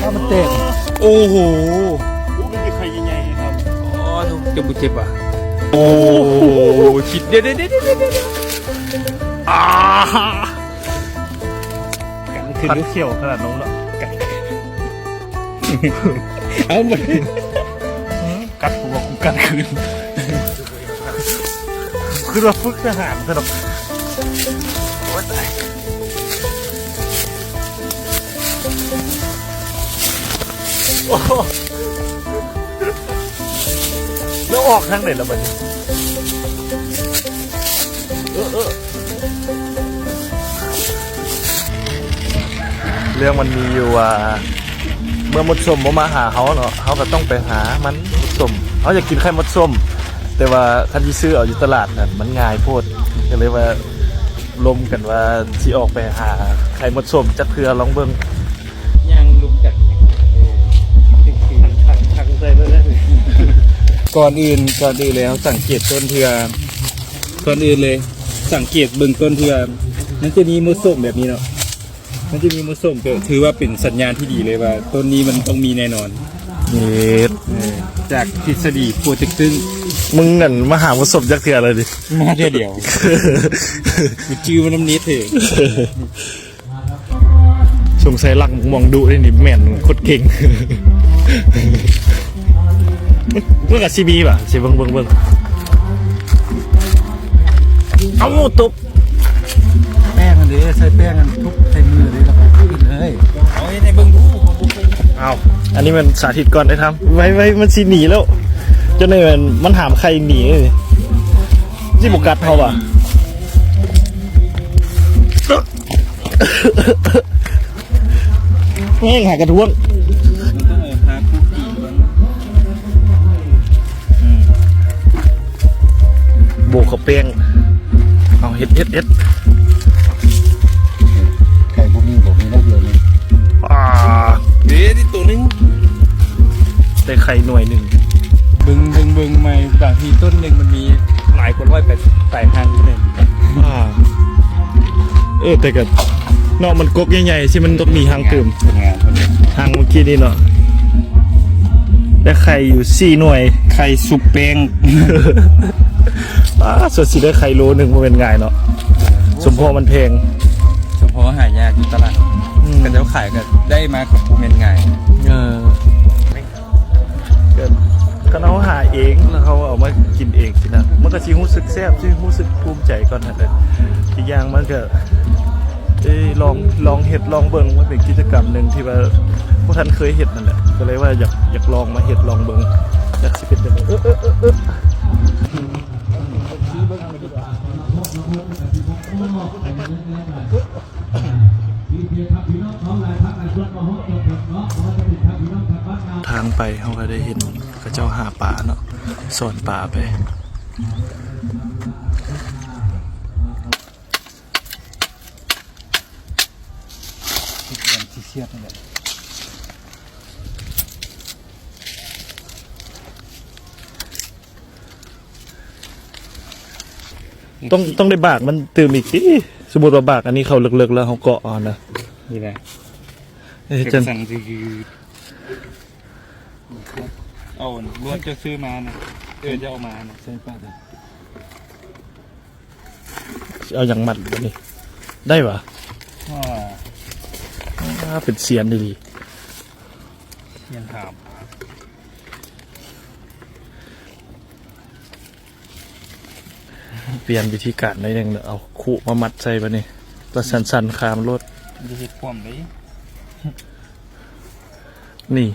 ถ้ามันเตะโอ้โหมันเป็นใครใหญ่ๆครับอ๋อจะบุเจ็บอะโอ้คิดเดี๋ยวเดี๋ยวเดี๋ยวเดี๋ยวเดี๋ยวอ่ากันคือเขียวขนาดน้องเนาะกัดเอามากัดกูบอกกูกัดคืนคือเราฝึกทหารสำหรับโอ้ โหแล้วออกทางไหนแล้วมันเออเออเรื่องมันมีอยู่ว่า เมื่อมดส้มมาหาเขาเนาะเขาก็ต้องไปหามันมดส้มเขาอยากกินไข่มดส้ม แต่ว่าคันที่ซื้อเอาอยู่ตลาดนั่นมันง่ายโพดก็เลยว่าลมกันว่าที่ออกไปหาไข่มดส้มจักเพื่อลองเบิ่งยัง ก่อนอื่นก่อนอื่นเลยเขาสังเกตต้นเทือก่อนอื่นเลย สังเกตเบื้องต้นเทือมันจะมีมดส้มแบบนี้เนาะมันจะมีมดส้มก็ถือว่าเป็นสัญญาณที่ดีเลยว่าต้นนี้มันต้องมีแน่นอนเฮ็ดเออจากทฤษฎีโปรเจกต์ตึ้งมึงนั่นมาหามดส้มจักเทื่อเลยดิมาเดียวเดียวมันจื้อมันน้ำนิดเถอะสงสัยหลักมองดูได้นี่แม่นโคตรเก่ง เมื่อกับซีบีป่ะสิเบิ่งเบิ่งเบิ่งเอาตบแป้งอันนี้ใส่แป้งอันทุบใส่มือเลยแล้วก็กินเลยเอาให้ในเบื้องดูผมบ่เคยเอาอันนี้มันสาธิตก่อนได้ทำไว้ไว้มันสีหนีแล้วจนในมันมันหามใครหนีเลยที่บุกัดเขาป่ะแง่งหากระท้วง บกเขาเป้งเอาเฮ็ดเฮ็ดเฮ็ดไข่บุมีบอกมีนักเดียวนี่อ่าเดี๋ยวที่ตัวนึงได้ไข่หน่วยหนึ่งบึงบึงบึงไม่บางทีต้นหนึ่งมันมีหลายคนร้อยแปดสายทางอยู่เนี่ยอ่าเออแต่กับเนาะมันกกใหญ่ๆที่มันต้องมีหางเติมเป็นงานคนนี้หางเมื่อกี้นี่เนาะได้ไข่อยู่สี่หน่วย ไข่สุกแป้ง อ่าส่วนสีได้ไข่โลหนึ่งมันเป็นง่ายเนาะสมพอมันแพง เฉพาะหายากอยู่ตลาดอืมก็จะขายก็ได้มากับปูเมนง่ายเออก็ก็เขาหาเองแล้วเขาเอามากินเองสินะมันก็ชิรู้สึกแซ่บชิรู้สึกภูมิใจก่อนนะแต่อีกอย่างมันก็เอ้ยลองลองเห็ดลองเบิ่งมันเป็นกิจกรรมหนึ่งที่ว่าพวกท่านเคยเห็ดนั่นแหละก็เลยว่าอยากอยากลองมาเห็ดลองเบิ่งอยากสิเป็นแบบเออเออเออเออ ทางไปเขาก็ได้เห็นกระเจ้าหาป่าเนาะสอนป่าไปอย่างที่เชียดนั่นแหละต้องต้องได้บากมันตื่มอีกทีส มมติว่าบากอันนี้เขาเลิกๆแล้วเขาเกาะเอ่อนนะนี่แหละเอ้ยเก็บจันสั่งคือเอาล้วนจะซื้อมานะเออจะเอามานะใส่ป้าเลยเอาอย่างมัดอันนี้ได้ปะอ่าอ่าเป็นเสียนดียังถาม ๆ เปลี่ยนวิธีการได้ยังเอาคู่มามัดใส่ปะนี่แล้วสันๆคามรถจะเห็ดความเลยนี่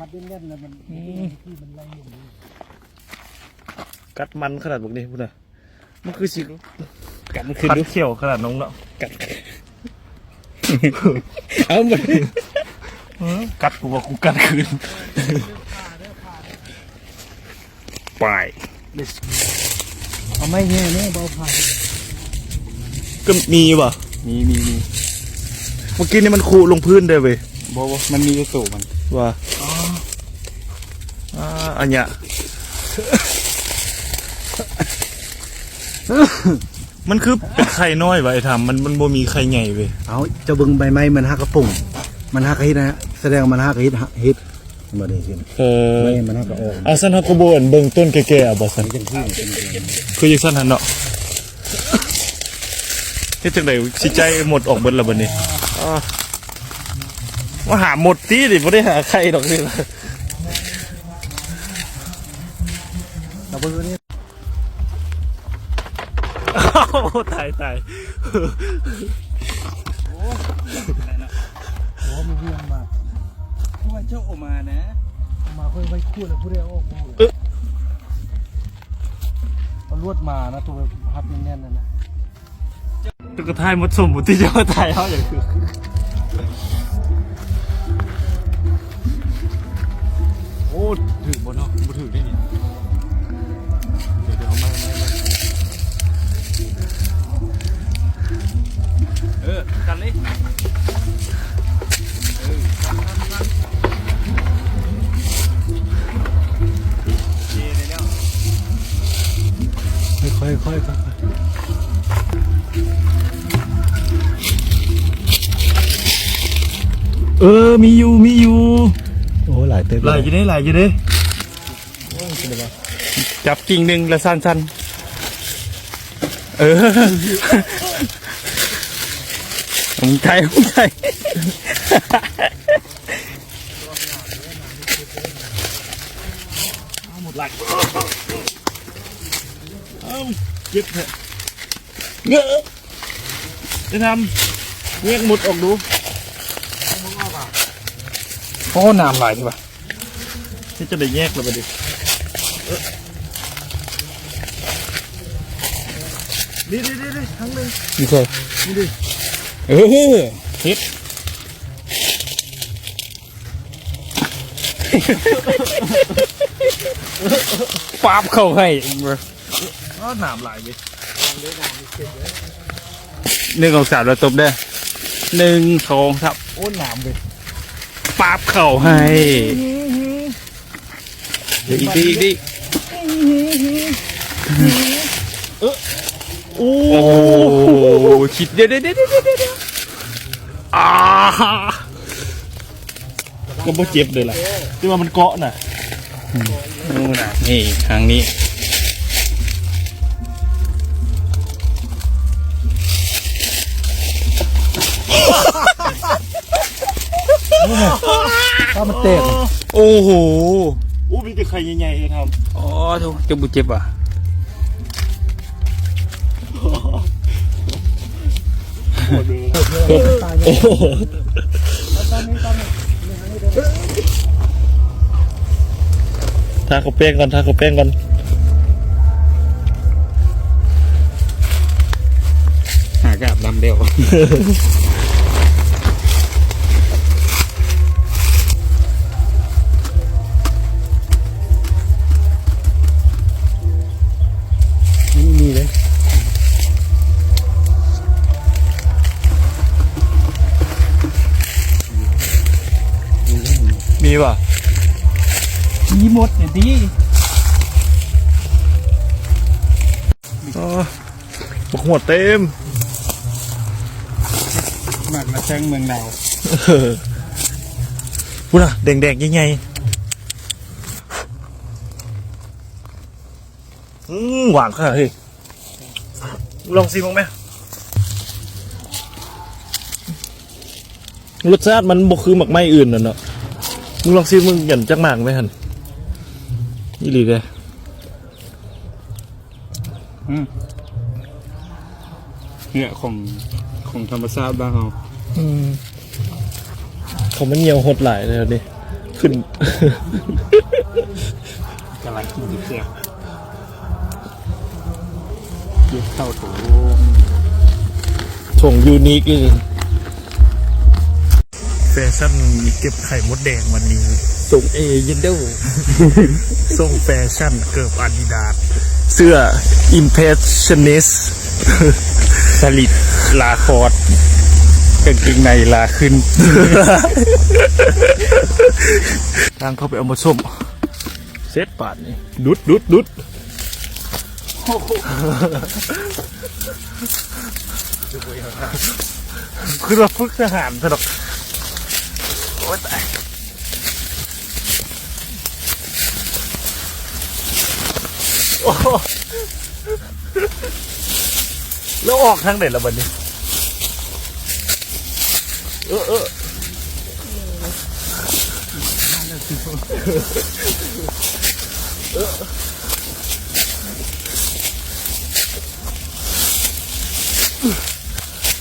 มัดเล่นๆแล้วมันที่มันไล่อยู่กัดมันขนาดพวกนี้พูดนะมันคือสิกันคืคืออดูเขียวขนาดน้องเนาะกัดเอาหมดกัดกูว่ากูกัดคืน ไป เอาไม่เงี้ยเนี่ยเบาผ่านก็มีอยู่ป่ะมีมีมีเมื่อกี้นี่มันคูลงพื้นได้เว้ยโบโบมันมีอยู่สูงมันว่าอ่าอันเนี้ยมันคือเป็นไข่น้อยไวะไอ้ทำมันมันบ่มีไข่ใหญ่เว้ยเอาเจะเบิ่งใบไม้มันหักกระปุ่งมันหักกระฮิตนะฮะแสดงว่ามันหักกระฮิตฮิต บ่ได้สิเออไม่มันหักกระออกอาซันฮักกโบอันเบิ่งต้นแก่ๆอะบ่ซันจังซี่คือจังซั่นหั่นเนาะเฮ็ดจังได๋สิใจหมดออกเบิดแล้วบัดนี้อ้าว่าหาหมดตีดิบ่ได้หาไข่ดอกนี่ล่ะเอาเบิ่งตัวนี้อ้าวตายตายโอ้มันเวียนมาเพราะว่าเจ้าออกมานะมา ค่อยไว้คู่แล้วผู้ใดเอาออกมาเอาลวดมานะตัวพับแน่นๆนะนะ ตุ๊กตาหมดสมบุติจะมาถ่ายเขาอย่างคือ เออ มีอยู่ มีอยู่ๆโอ้หลายเต็มหลายอยู่เด้หลายอยู่เด้จับกิ่งหนึ่งแล้วสั้นๆ เออผมใจผมใจหมดหลักเอาเก็บเถอะเงอะจะทำเงี้ยหมดออกดูโอ้น้ำไหลใช่ปะที่จะได้แยกแล้วไปดินี่ดิดิดิทั้งหนึ่งนี่ใช่นี่ดิเออเฮ็ดปาบเข้าให้ก็หนามหลายไปหนึ่งของสามเราตบได้หนึ่งสองสามโอ้หนามไป ปาบเข้าให้เดี๋ยวอีกทีอีกทีโอ้โอ้คิดเดี๋ยวเดี๋ยวเดี๋ยวเดี๋ยวเดี๋ยวอ่าก็บ่เจ็บเลยล่ะที่ว่ามันเกาะน่ะนู่นน่ะนี่ทางนี้ ถ้ามันแตกโอ้โหโอ้มีแต่ไข่ใหญ่ๆเลยทอ๋อทุกจะบุเจ็บอะำโอ้ดูตายเนี่ยตอนนี้ตอนนี้ทาเขาแป้งก่อนทาเขาแป้งก่อนหากาบดำเดียว ป่ะมีหมดเนี่ยดีอ๋อบักหัวเต็มหมักมาแช่งเมืองดาวเออพูดน่ะแดงๆใหญ่ๆอืมหวานค่ะเฮ้ยลองซิมั้งไหมรสชาติมันบ่คือหมักไม้อื่นน่ะเนาะ มึงลองซิมึงหยันจักหมากไหมฮันนี่หลีเลยเนี่ยของของธรรมชาติบ้านเราอืมผมมันเหนียวหดหลายเลยดิขึ้นกำลังกินดิบเสียเก็บเข้าถุงส่งยูนิคเลยแฟชั่นมีเก็บไข่มดแดงวันนี้ ส่งเอเยนเดลส่งแฟชั่นเกิบอาดิดาสเสื้อ Impressionist สลิดลาคอร์ดกางเกงในลาขึ้นทางเข้าไปเอามาส้มเซตปาดนี่ดุดดุดดุดหคือเราฝึกทหารสนุกโอ้ยตายโอ้แล้วออกทางไหนละบัดนี้เออเออ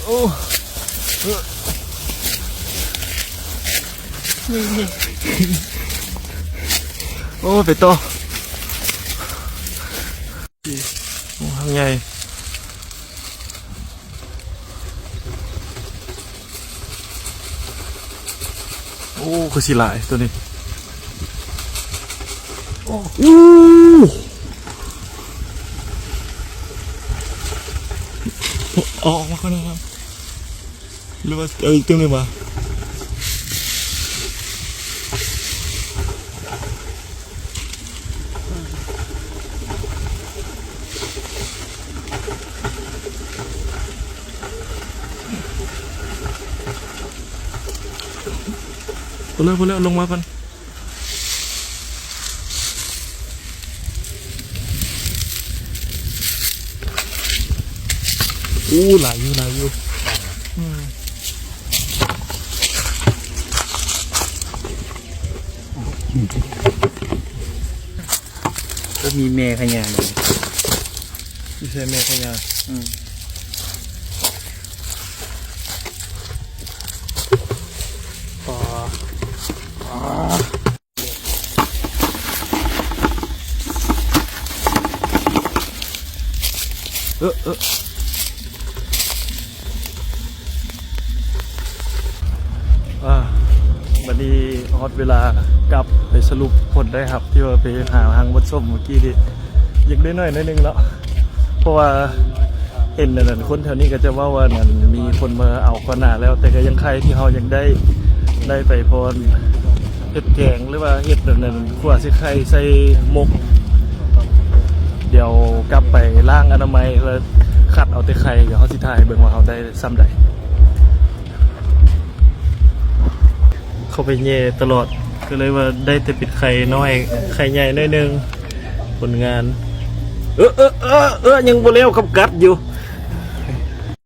โอ้ โอ้ไปต่อโอ้ทำไงโอ้คือสิหลายตัวนี้โอ้ออกมาคนนะครับหรือว่าเออีกตัวหนึงมา พอแล้วพอแล้วลงมาก่อนอู้หลายอยู่หลายอยู่อืมก็มีแม่ขยันเลยพี่เซเมฆยาอืม ปอ เออเออวันนี้ฮอตเวลากลับไปสรุปผลได้ครับ ที่ว่าไปหาหางวัดส้มเมื่อกี้ดิยังได้หน่อยนิดนึงแล้ว เพราะว่าเห็นนั่นนะคนแถวนี้ก็จะว่าว่านั่นมีคนมาเอาขนาดแล้ว แต่ก็ยังใครที่เขายังได้ได้ไปพรเห็ดแกงหรือว่าเห็ดนั่นนั่นขวาสิไข่ใส่หมก เดี๋ยวกลับไปล่างอนามัยแล้วขัดเอาแต่ไข่เดี๋ยวเขาสิทายเบิ่งว่าเขาได้ซ้ำใดเขาไปเย่ตลอดก็เลยว่าได้แต่ปิดไข่น้อยไข่ใหญ่น้อยหนึงผลงาน เออเออเออเออยังบ่เร็วกับกัดอยู่